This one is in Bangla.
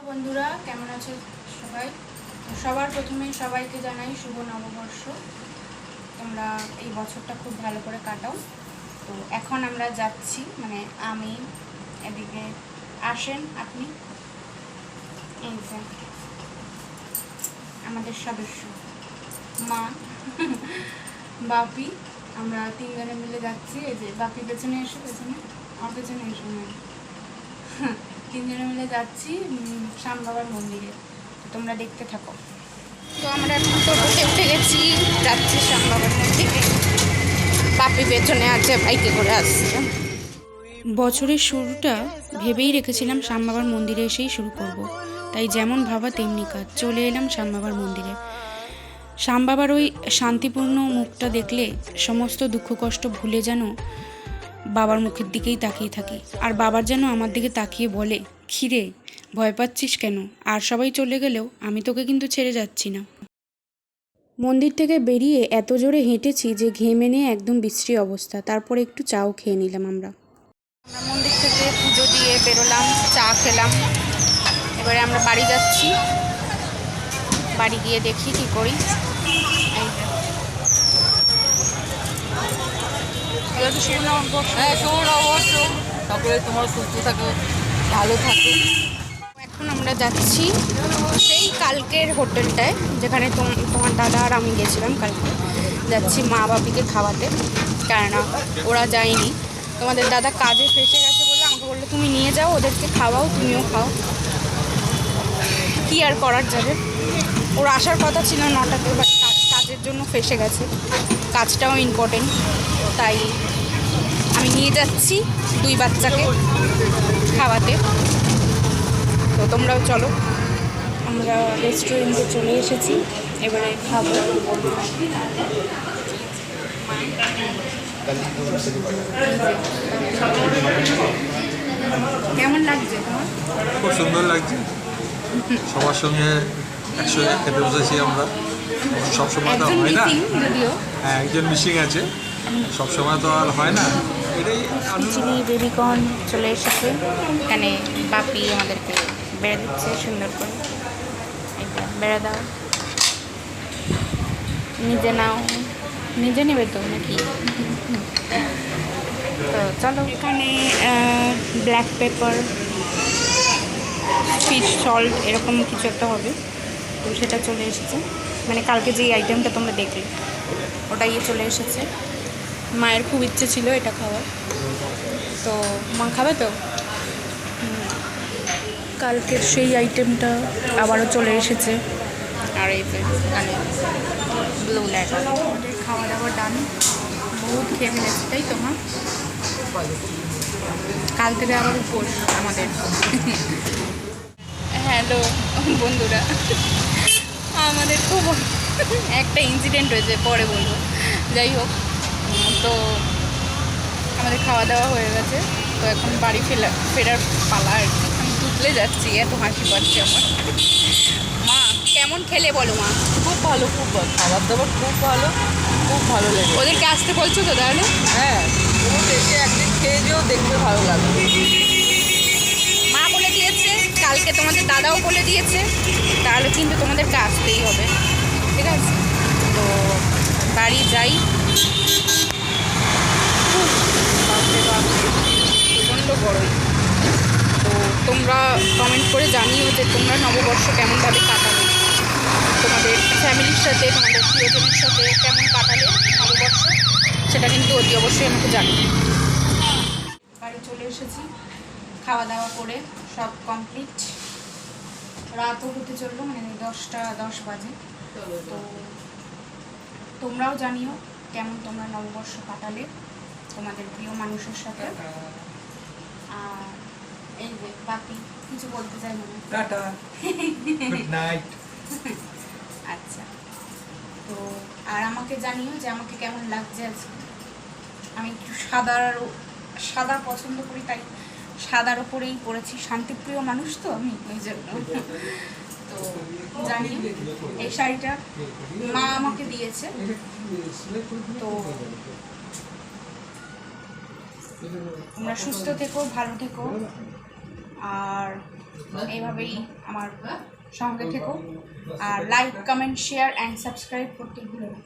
হ্যালো বন্ধুরা, কেমন আছো সবাই? সবার প্রথমে সবাইকে জানাই শুভ নববর্ষ। তোমরা এই বছরটা খুব ভালো করে কাটাও। তো এখন আমরা যাচ্ছি মানে আমি, এদিকে আসেন আপনি। এই যে আমাদের সদস্য, মা, বাপি। আমরা তিনজনে মিলে যাচ্ছি, এই যে বাপি পেছনে এসো, পেছনে। আমার পেছনে এসো হ্যাঁ তিনজনে মিলে যাচ্ছি শ্যাম বাবার মন্দিরে। তোমরা দেখতে থাকো। তো আমরা এখন টোটোতে উঠে গেছি যাচ্ছি শ্যাম বাবার মন্দিরে। বাপি পেছনে আছে বাইকে করে আসছে। বছরের শুরুটা ভেবেই রেখেছিলাম শ্যাম বাবার মন্দিরে এসেই শুরু করব। তাই যেমন ভাবা তেমনি কাজ। চলে এলাম শ্যাম বাবার মন্দিরে। শ্যাম বাবার ওই শান্তিপূর্ণ মুখটা দেখলে সমস্ত দুঃখ কষ্ট ভুলে যেন বাবার মুখের দিকেই তাকিয়ে থাকি। আর বাবার যেন আমার দিকে তাকিয়ে বলে, খিরে, ভয় পাচ্ছিস কেন? আর সবাই চলে গেলেও আমি তোকে কিন্তু ছেড়ে যাচ্ছি না। মন্দির থেকে বেরিয়ে এত জোরে হেঁটেছি যে ঘেমে নিয়ে একদম বিশ্রী অবস্থা। তারপরে একটু চাও খেয়ে নিলাম আমরা। মন্দির থেকে পুজো দিয়ে বেরোলাম, চা খেলাম। এবারে আমরা বাড়ি যাচ্ছি। বাড়ি গিয়ে দেখি কি করি এই যে। এবার তো শুভ নববর্ষ। হ্যাঁ শোন অবশ্য সকলে তোমার সুস্থ থাকো ভালো থাকো। এখন আমরা যাচ্ছি সেই কালকের হোটেলটায় যেখানে তোম- তোমার দাদা আর আমি গেছিলাম কালকে। যাচ্ছি মা বাপিকে খাওয়াতে কেননা ওরা যায়নি। তোমাদের দাদা কাজে ফেসে গেছে বলে আমাকে বলল তুমি নিয়ে যাও ওদেরকে খাওয়াও তুমিও খাও। কি আর করার যাবে? ওর আসার কথা ছিল নটাতে বাট কাজের জন্য ফেসে গেছে। কাজটাও ইম্পর্টেন্ট তাই আমি নিয়ে যাচ্ছি দুই বাচ্চাকে খাওয়াতে। তো তোমরাও চলো। আমরা রেস্টুরেন্টে চলে এসেছি। এবারে খাব। কেমন লাগছে খুব সুন্দর লাগছে। সবার সঙ্গে একসঙ্গে খেতে বসেছি আমরা। সবসময় তো হয় না? হ্যাঁ একজন মিসিং আছে। সবসময় তো আর হয় না। চিনি বেবিকর্ন চলে এসেছে। এখানে বাপি আমাদেরকে বেড়ে দিচ্ছে সুন্দর করে। বেড়ে দাও। নিজে নাও। নিজে নেবে তো নাকি? তো চলো। এখানে ব্ল্যাক পেপার ফিশ সল্ট এরকম কিছু একটা হবে। তো সেটা চলে এসেছে। মানে কালকে যে আইটেমটা তোমরা দেখলে, ওটাই চলে এসেছে। মায়ের খুব ইচ্ছে ছিল এটা খাওয়ার। তো মা খাবে তো। কালকের সেই আইটেমটা আবারও চলে এসেছে। আর এই যে এখানে ব্লু ল্যাগ খাওয়া দাওয়া ডান বহুত খেয়ে ফেলেছি তাই তো মা? কাল থেকে আবার উপোস আমাদের। হ্যালো বন্ধুরা। আমাদের খুব একটা ইনসিডেন্ট হয়েছে পরে বলব। যাই হোক। তো আমাদের খাওয়া দাওয়া হয়ে গেছে। তো এখন বাড়ি ফেরা ফেরার পালা আর কি। আমি তুতলে যাচ্ছি এত হাসি পাচ্ছে আমার। মা কেমন খেলে বলো মা? খুব ভালো খুব ভালো। খাবার দাবার খুব ভালো খুব ভালো লেগে ওদেরকে আসতে বলছো তো তাহলে? হ্যাঁ তুমি এসে একদিন খেয়ে যেও দেখতে ভালো লাগবে। মা বলে দিয়েছে কালকে তোমাদের দাদাও বলে দিয়েছে তাহলে কিন্তু তোমাদেরকে আসতেই হবে। ঠিক আছে? তো বাড়ি যাই উফ, বাপরে বাপ, প্রচণ্ড গরম তো তোমরা কমেন্ট করে জানিও যে তোমরা নববর্ষ কেমনভাবে কাটালে। তোমাদের ফ্যামিলির সাথে, তোমাদের প্রিয়জনের সাথে কেমন কাটালে নববর্ষ, সেটা কিন্তু অতি অবশ্যই আমাকে জানিও। বাড়ি চলে এসেছি খাওয়া দাওয়া করে সব কমপ্লিট রাতও হতে চলল মানে দশটা, দশ বাজে। তো তোমরাও জানিও কেমন তোমরা নববর্ষ কাটালে, তোমাদের প্রিয় মানুষের সাথে আর এই যে বাকি কিছু বলতে চাই মনে টাটা। গুড নাইট আচ্ছা। তো আর আমাকে জানিও যে আমাকে কেমন লাগছে আজকে। আমি একটু সাদার সাদা পছন্দ করি তাই সাদার ওপরেই পড়েছি। শান্তিপ্রিয় মানুষ তো আমি ওই জন্য। তো জানিও এই শাড়িটা মা আমাকে দিয়েছে। তো তোমরা সুস্থ থেকো ভালো থেকো। আর এইভাবেই আমার সঙ্গে থেকো। আর like comment share and subscribe করতে ভুলো না।